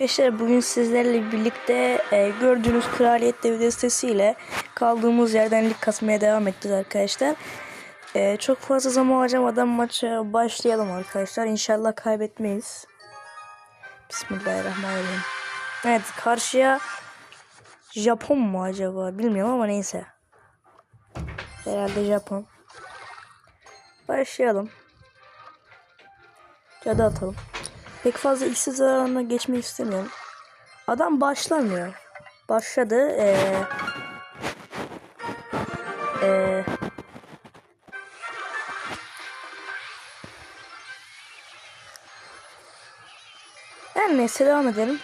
Arkadaşlar bugün sizlerle birlikte e, gördüğünüz Kraliyet Devi sitesiyle kaldığımız yerden lig kasmaya devam edeceğiz arkadaşlar. E, çok fazla zaman harcamadan maça başlayalım arkadaşlar. İnşallah kaybetmeyiz. Bismillahirrahmanirrahim. Evet karşıya Japon mu acaba bilmiyorum ama neyse. Herhalde Japon. Başlayalım. Cadı atalım. Pek fazla işsiz zararına geçmek istemiyorum. Adam başlamıyor. Başladı. Ee, ee, her neyse devam edelim.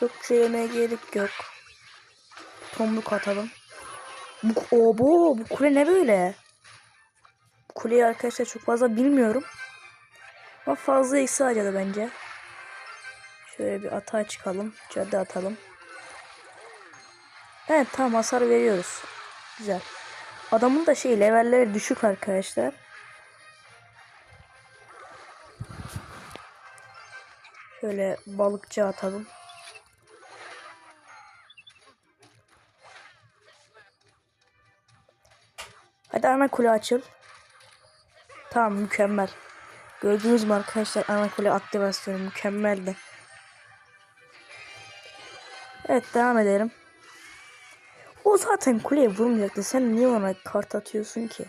Çok şey yemeye gerek yok. Tomruk atalım. Bu, obo, bu kule ne böyle? Kuleyi arkadaşlar çok fazla bilmiyorum. Ama fazla eksi harcadı bence. Şöyle bir atağa çıkalım. Cadı atalım. Evet tam hasar veriyoruz. Güzel. Adamın da şey levelleri düşük arkadaşlar. Şöyle balıkçı atalım. Hadi ana kule açıl. Tamam mükemmel. Gördünüz mü arkadaşlar ana kule aktivasyonu mükemmeldi. Evet devam edelim. O zaten kuleye vurmayacaktı. Sen niye ona kart atıyorsun ki?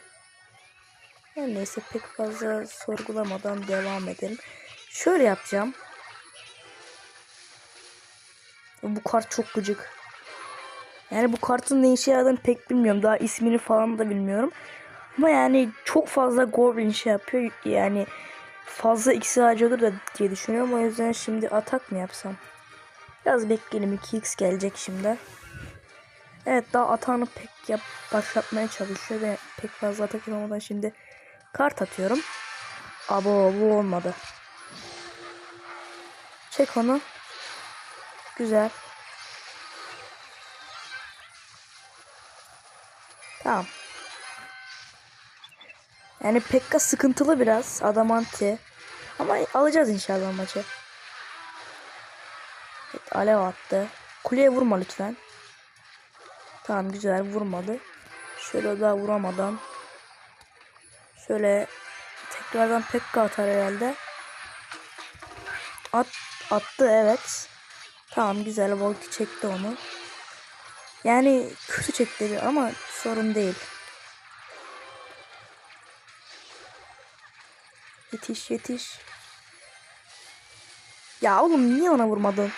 Her neyse pek fazla sorgulamadan devam edelim. Şöyle yapacağım. Bu kart çok gıcık. Yani bu kartın ne işe yaradığını pek bilmiyorum. Daha ismini falan da bilmiyorum. Ama yani çok fazla Goblin şey yapıyor. Yani fazla X olur da diye düşünüyorum. O yüzden şimdi atak mı yapsam? Biraz bekleyelim. 2x gelecek şimdi. Evet daha atağını pek yap başlatmaya çalışıyor ve pek fazla atak yapamadan şimdi kart atıyorum. Abo bu olmadı. Çek onu. Güzel. Tamam. Yani Pekka sıkıntılı biraz. Adamanti. Ama alacağız inşallah maçı. Evet, alev attı. Kuleye vurma lütfen. Tamam güzel vurmadı. Şöyle daha vuramadan. Şöyle tekrardan Pekka atar herhalde. At, attı evet. Tamam güzel Volki çekti onu. Yani kötü çekti ama sorun değil. Yetiş yetiş. Ya oğlum niye ona vurmadın?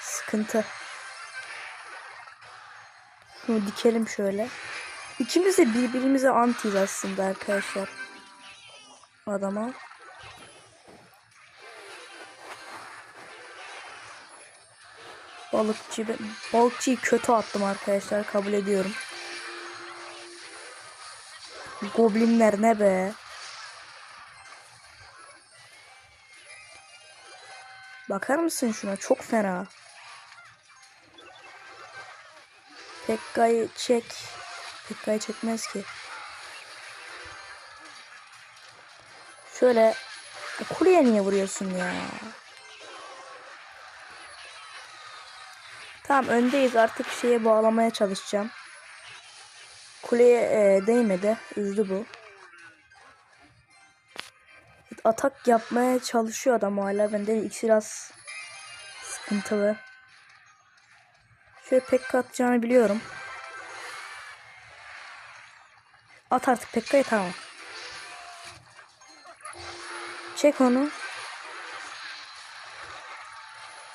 Sıkıntı. Şunu dikelim şöyle. İkimiz de birbirimize antiyiz aslında arkadaşlar. Adama. Balıkçı balıkçıyı kötü attım arkadaşlar kabul ediyorum. Goblinler ne be? Bakar mısın şuna? Çok fena. Pekka'yı çek. Pekka'yı çekmez ki. Şöyle kuleye niye vuruyorsun ya? Tamam öndeyiz artık şeye bağlamaya çalışacağım. Kuleye e, değmedi. Üzdü bu. Atak yapmaya çalışıyor adam hala. Bende iksir az sıkıntılı. Şöyle pek atacağını biliyorum. At artık Pekka'yı tamam. Çek onu.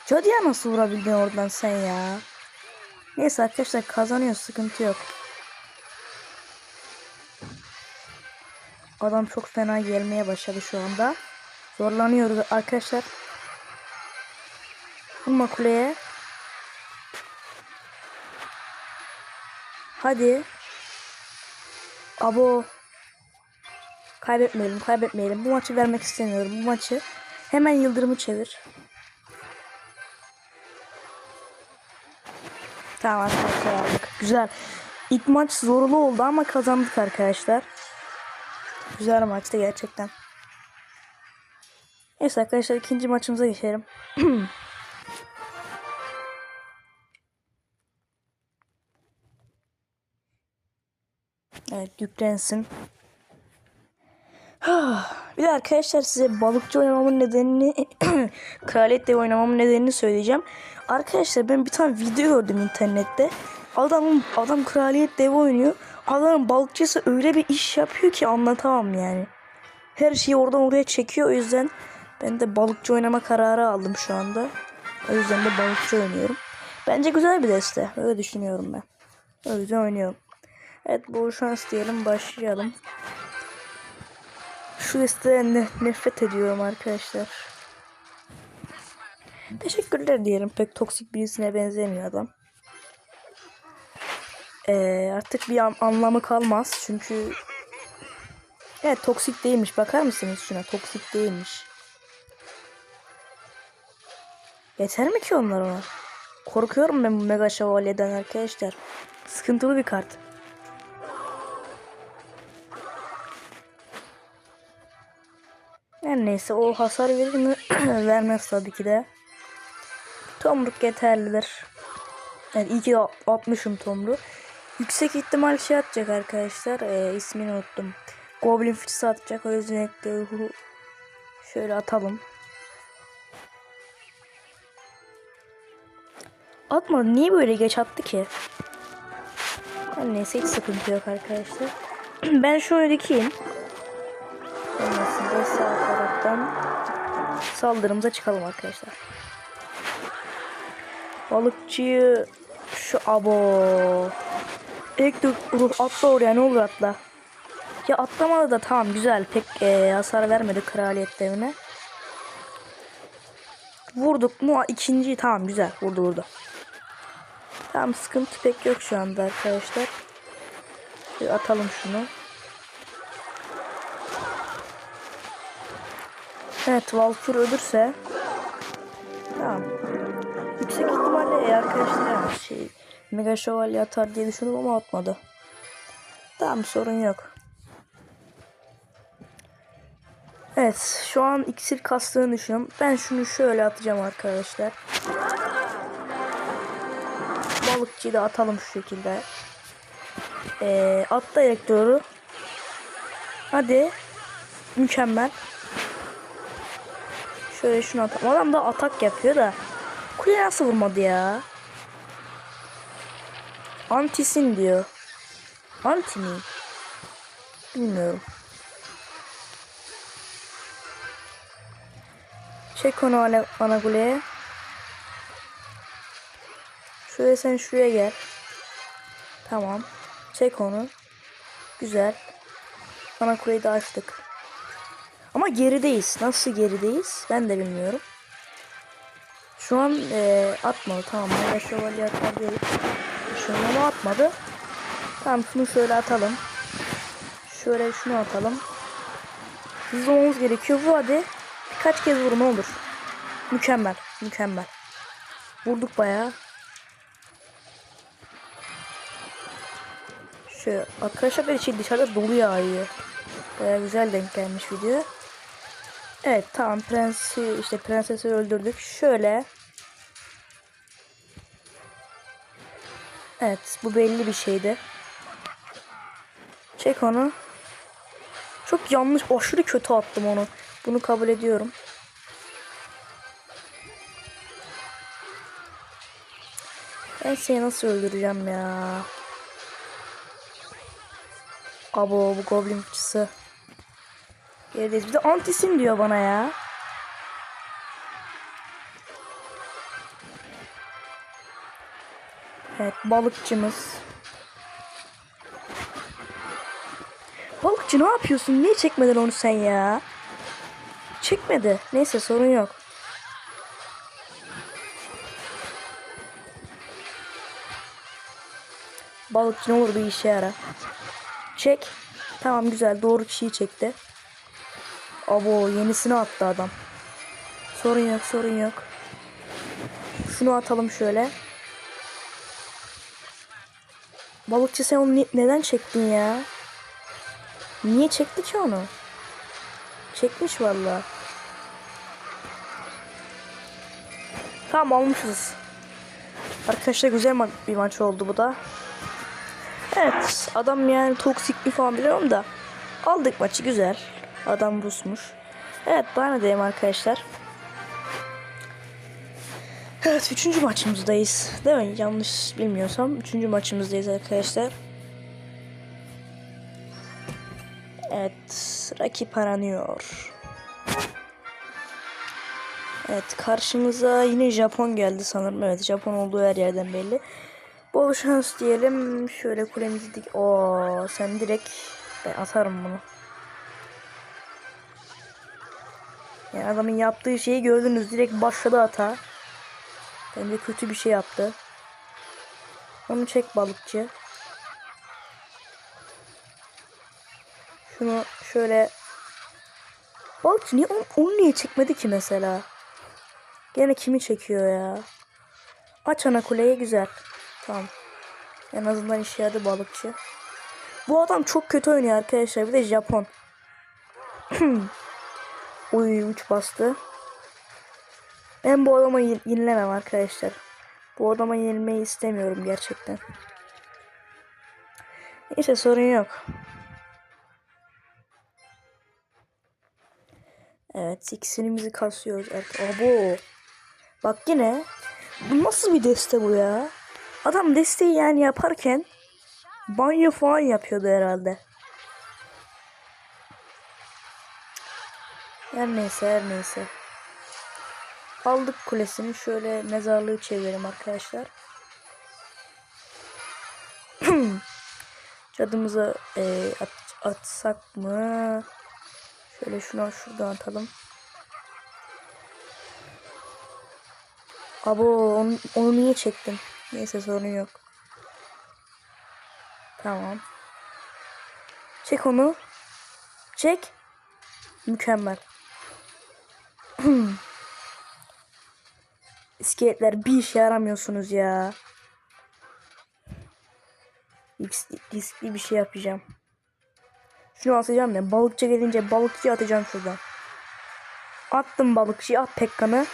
Cadıya nasıl vurabildin oradan sen ya? Neyse arkadaşlar kazanıyor sıkıntı yok. Adam çok fena gelmeye başladı şu anda. Zorlanıyoruz arkadaşlar. Vurma kuleye. Hadi. Abo. Kaybetmeyelim, kaybetmeyelim. Bu maçı vermek istemiyorum. Bu maçı hemen yıldırımı çevir. Tamam arkadaşlar. Güzel. İlk maç zorlu oldu ama kazandık arkadaşlar. Güzel maçtı gerçekten. Neyse arkadaşlar ikinci maçımıza geçelim. evet yüklensin. Bir de arkadaşlar size balıkçı oynamamın nedenini kraliyet dev oynamamın nedenini söyleyeceğim. Arkadaşlar ben bir tane video gördüm internette. Adam adam kraliyet dev oynuyor. Adamın balıkçısı öyle bir iş yapıyor ki anlatamam yani. Her şeyi oradan oraya çekiyor o yüzden ben de balıkçı oynama kararı aldım şu anda. O yüzden de balıkçı oynuyorum. Bence güzel bir deste. Öyle düşünüyorum ben. O yüzden oynuyorum. Evet bol şans diyelim başlayalım. Şu desteden ne, nefret ediyorum arkadaşlar. Teşekkürler diyelim. Pek toksik birisine benzemiyor adam. Ee, artık bir an- anlamı kalmaz. Çünkü Evet toksik değilmiş. Bakar mısınız şuna? Toksik değilmiş. Yeter mi ki onlar ona? Korkuyorum ben bu Mega Şövalye'den arkadaşlar. Sıkıntılı bir kart. Her neyse o hasar verir mi? Vermez tabii ki de. Tomruk yeterlidir. Evet iyi ki 60'ım tomru. Yüksek ihtimal şey atacak arkadaşlar. Ee, ismini unuttum. Goblin fıçısı atacak. O yüzden şöyle atalım. Atmadı. Niye böyle geç attı ki? Her neyse hiç sıkıntı yok arkadaşlar. ben şöyle dikeyim. Sonrasında sağ taraftan saldırımıza çıkalım arkadaşlar. Balıkçıyı şu abo. Dur, ruh atla oraya ne olur atla. Ya atlamadı da tamam güzel pek e, hasar vermedi kraliyet devine. Vurduk mu ikinci tamam güzel vurdu vurdu. Tamam sıkıntı pek yok şu anda arkadaşlar. Bir atalım şunu. Evet Valkyr ölürse Tamam. Yüksek ihtimalle e, arkadaşlar şey Mega Şövalye atar diye düşündüm ama atmadı. Tamam sorun yok. Evet şu an iksir kastığını düşünüyorum. Ben şunu şöyle atacağım arkadaşlar. Balıkçıyı da atalım şu şekilde. Ee, atla elektroru. Hadi. Mükemmel. Şöyle şunu atalım. Adam da atak yapıyor da. Kule nasıl vurmadı ya? Antisin diyor. Anti mi? Bilmiyorum. Çek onu ana, ana kuleye. Şuraya sen şuraya gel. Tamam. Çek onu. Güzel. Ana kuleyi de açtık. Ama gerideyiz. Nasıl gerideyiz? Ben de bilmiyorum. Şu an e, atmadı. Tamam. Mega şövalye atar Şunu ama atmadı. Tamam şunu şöyle atalım. Şöyle şunu atalım. Hızlı olmamız gerekiyor. Bu hadi. Birkaç kez vurma olur. Mükemmel. Mükemmel. Vurduk bayağı. Şöyle arkadaşlar böyle şey dışarıda dolu yağıyor. Baya güzel denk gelmiş video. Evet tamam prensi işte prensesi öldürdük. Şöyle. Evet bu belli bir şeydi. Çek onu. Çok yanlış aşırı kötü attım onu. Bunu kabul ediyorum. Ben seni nasıl öldüreceğim ya? Abo bu goblin fıçısı. Gerideyiz. Bir de antisin diyor bana ya. Evet balıkçımız. Balıkçı ne yapıyorsun? Niye çekmedin onu sen ya? Çekmedi. Neyse sorun yok. Balıkçı ne olur bir işe yara. Çek. Tamam güzel doğru kişiyi çekti. Abo yenisini attı adam. Sorun yok sorun yok. Şunu atalım şöyle. Balıkçı sen onu ne neden çektin ya? Niye çekti ki onu? Çekmiş valla. Tamam almışız. Arkadaşlar güzel ma bir maç oldu bu da. Evet adam yani toksik bir falan biliyorum da. Aldık maçı güzel. Adam busmuş. Evet bana deyim arkadaşlar. Evet üçüncü maçımızdayız. Değil mi? Yanlış bilmiyorsam üçüncü maçımızdayız arkadaşlar. Evet rakip aranıyor. Evet karşımıza yine Japon geldi sanırım. Evet Japon olduğu her yerden belli. Bol şans diyelim. Şöyle kulemizi dik. Oo sen direkt ben atarım bunu. Yani adamın yaptığı şeyi gördünüz. Direkt başladı ata. Bence kötü bir şey yaptı. Onu çek balıkçı. Şunu şöyle Balıkçı niye onu, onu niye çekmedi ki mesela? Gene kimi çekiyor ya? Aç ana kuleyi güzel. Tamam. En azından işe yaradı balıkçı. Bu adam çok kötü oynuyor arkadaşlar. Bir de Japon. Uy uç bastı. Ben bu adama yen- yenilemem arkadaşlar. Bu adama yenilmeyi istemiyorum gerçekten. Neyse sorun yok. Evet ikisimizi kasıyoruz. Evet, abo. Bak yine. Bu nasıl bir deste bu ya? Adam desteği yani yaparken banyo falan yapıyordu herhalde. Her neyse her neyse. Aldık kulesini. Şöyle mezarlığı çevirelim arkadaşlar. Cadımıza e, at, atsak mı? Şöyle şunu şuradan atalım. Abo onu, onu niye çektim? Neyse sorun yok. Tamam. Çek onu. Çek. Mükemmel. İskeletler bir işe yaramıyorsunuz ya. Riskli, riskli bir şey yapacağım. Şunu atacağım ben. Balıkçı gelince balıkçı atacağım şuradan. Attım balıkçıyı. At Pekkan'ı.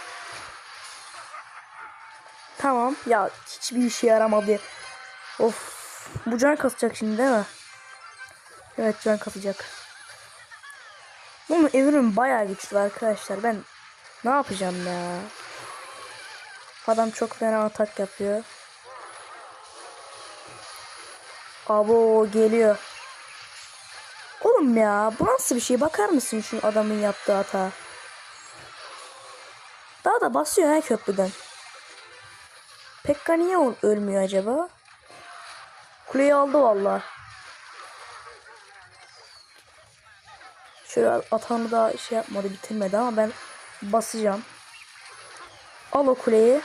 Tamam. Ya hiçbir işe yaramadı. Of. Bu can kasacak şimdi değil mi? Evet can kasacak. Bunun evrim bayağı güçlü arkadaşlar. Ben ne yapacağım ya? Adam çok fena atak yapıyor. Abo geliyor. Oğlum ya bu nasıl bir şey? Bakar mısın şu adamın yaptığı hata? Daha da basıyor ha köprüden. Pekka niye ölmüyor acaba? Kuleyi aldı valla. Şöyle atanı da şey yapmadı bitirmedi ama ben basacağım. Al o kuleyi.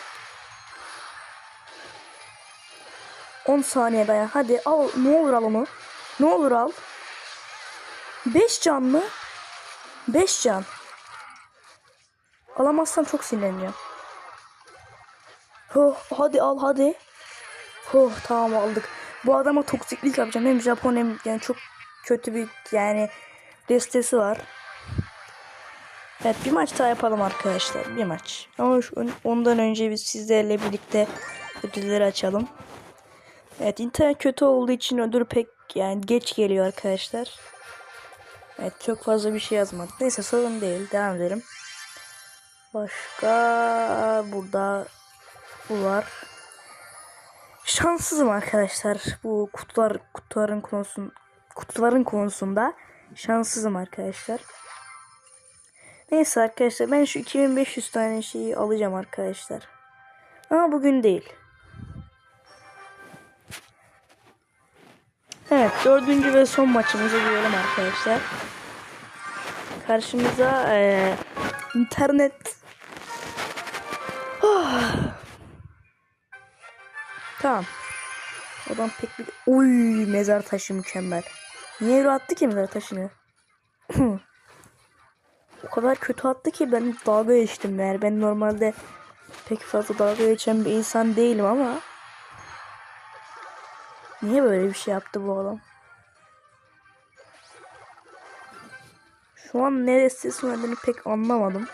10 saniye dayan. Hadi al ne olur al onu. Ne olur al. 5 can mı? 5 can. Alamazsam çok sinirleneceğim. Oh, hadi al hadi. Oh, tamam aldık. Bu adama toksiklik yapacağım. Hem Japon hem yani çok kötü bir yani destesi var. Evet bir maç daha yapalım arkadaşlar. Bir maç. Ama şu, ondan önce biz sizlerle birlikte ödülleri açalım. Evet internet kötü olduğu için ödül pek yani geç geliyor arkadaşlar. Evet çok fazla bir şey yazmadık. Neyse sorun değil. Devam edelim. Başka burada bu var. Şanssızım arkadaşlar. Bu kutular kutuların konusun kutuların konusunda şanssızım arkadaşlar. Neyse arkadaşlar ben şu 2500 tane şeyi alacağım arkadaşlar. Ama bugün değil. Evet dördüncü ve son maçımıza girelim arkadaşlar. Karşımıza eee, internet Ah. Tamam. Adam pek bir... Oy mezar taşı mükemmel. Niye öyle attı ki mezar taşını? o kadar kötü attı ki ben dalga geçtim yani. Ben normalde pek fazla dalga geçen bir insan değilim ama Niye böyle bir şey yaptı bu adam? Şu an neresi söylediğini pek anlamadım.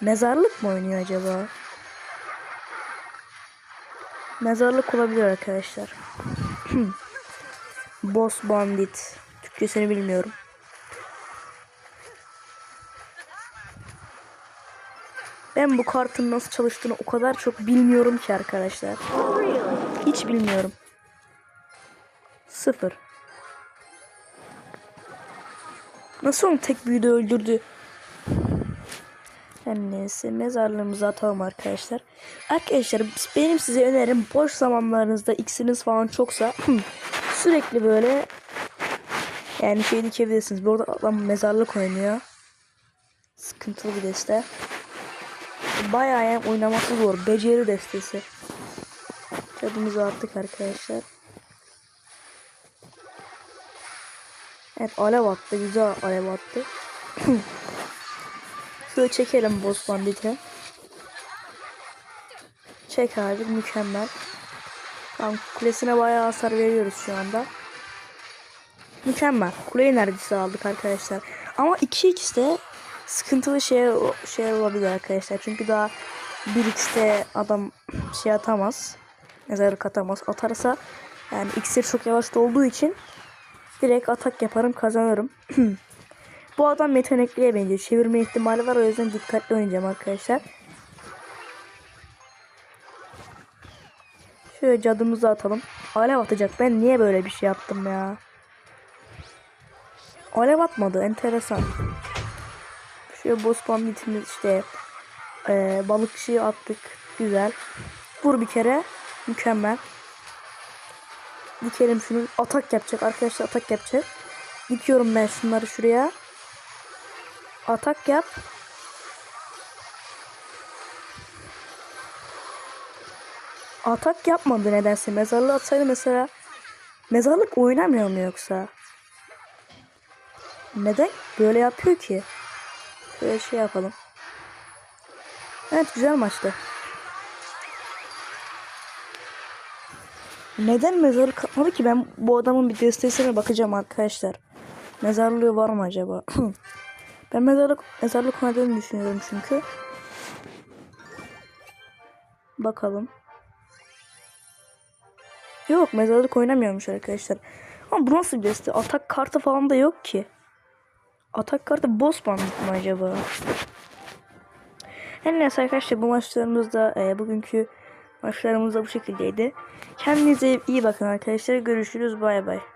Mezarlık mı oynuyor acaba? Mezarlık olabilir arkadaşlar. Boss Bandit. Türkçesini bilmiyorum. Ben bu kartın nasıl çalıştığını o kadar çok bilmiyorum ki arkadaşlar. Hiç bilmiyorum. Sıfır. Nasıl onu tek büyüde öldürdü? Her neyse mezarlığımıza atalım arkadaşlar. Arkadaşlar benim size önerim boş zamanlarınızda x'iniz falan çoksa sürekli böyle yani şey dikebilirsiniz. Bu arada adam mezarlık oynuyor. Sıkıntılı bir deste. Bayağı yani oynaması zor. Beceri destesi. Cadımızı attık arkadaşlar. Evet alev attı. Güzel alev attı. Şöyle çekelim boss banditi. Çek abi mükemmel. Tamam kulesine bayağı hasar veriyoruz şu anda. Mükemmel. Kuleyi neredeyse aldık arkadaşlar. Ama 2x'te sıkıntılı şey şey olabilir arkadaşlar. Çünkü daha 1x'te adam şey atamaz. Mezarlık atamaz. Atarsa yani x'leri çok yavaş olduğu için direkt atak yaparım kazanırım. Bu adam yetenekliye benziyor. Çevirme ihtimali var o yüzden dikkatli oynayacağım arkadaşlar. Şöyle cadımızı atalım. Alev atacak. Ben niye böyle bir şey yaptım ya? Alev atmadı. Enteresan. Şöyle boss banditimiz işte e, balıkçıyı attık. Güzel. Vur bir kere. Mükemmel. Dikelim şunu. Atak yapacak. Arkadaşlar atak yapacak. Dikiyorum ben şunları şuraya. Atak yap. Atak yapmadı nedense. Mezarlığı atsaydı mesela. Mezarlık oynamıyor mu yoksa? Neden böyle yapıyor ki? Şöyle şey yapalım. Evet güzel maçtı. Neden mezarlık atmadı ki? Ben bu adamın bir destesine bakacağım arkadaşlar. Mezarlığı var mı acaba? ben mezarlık mezarlık oynadığını düşünüyorum çünkü. Bakalım. Yok mezarlık oynamıyormuş arkadaşlar. Ama bu nasıl bir deste? Atak kartı falan da yok ki. Atak kartı boss bandit mi acaba? Her neyse arkadaşlar bu maçlarımızda e, bugünkü maçlarımız da bu şekildeydi. Kendinize iyi bakın arkadaşlar. Görüşürüz. Bay bay.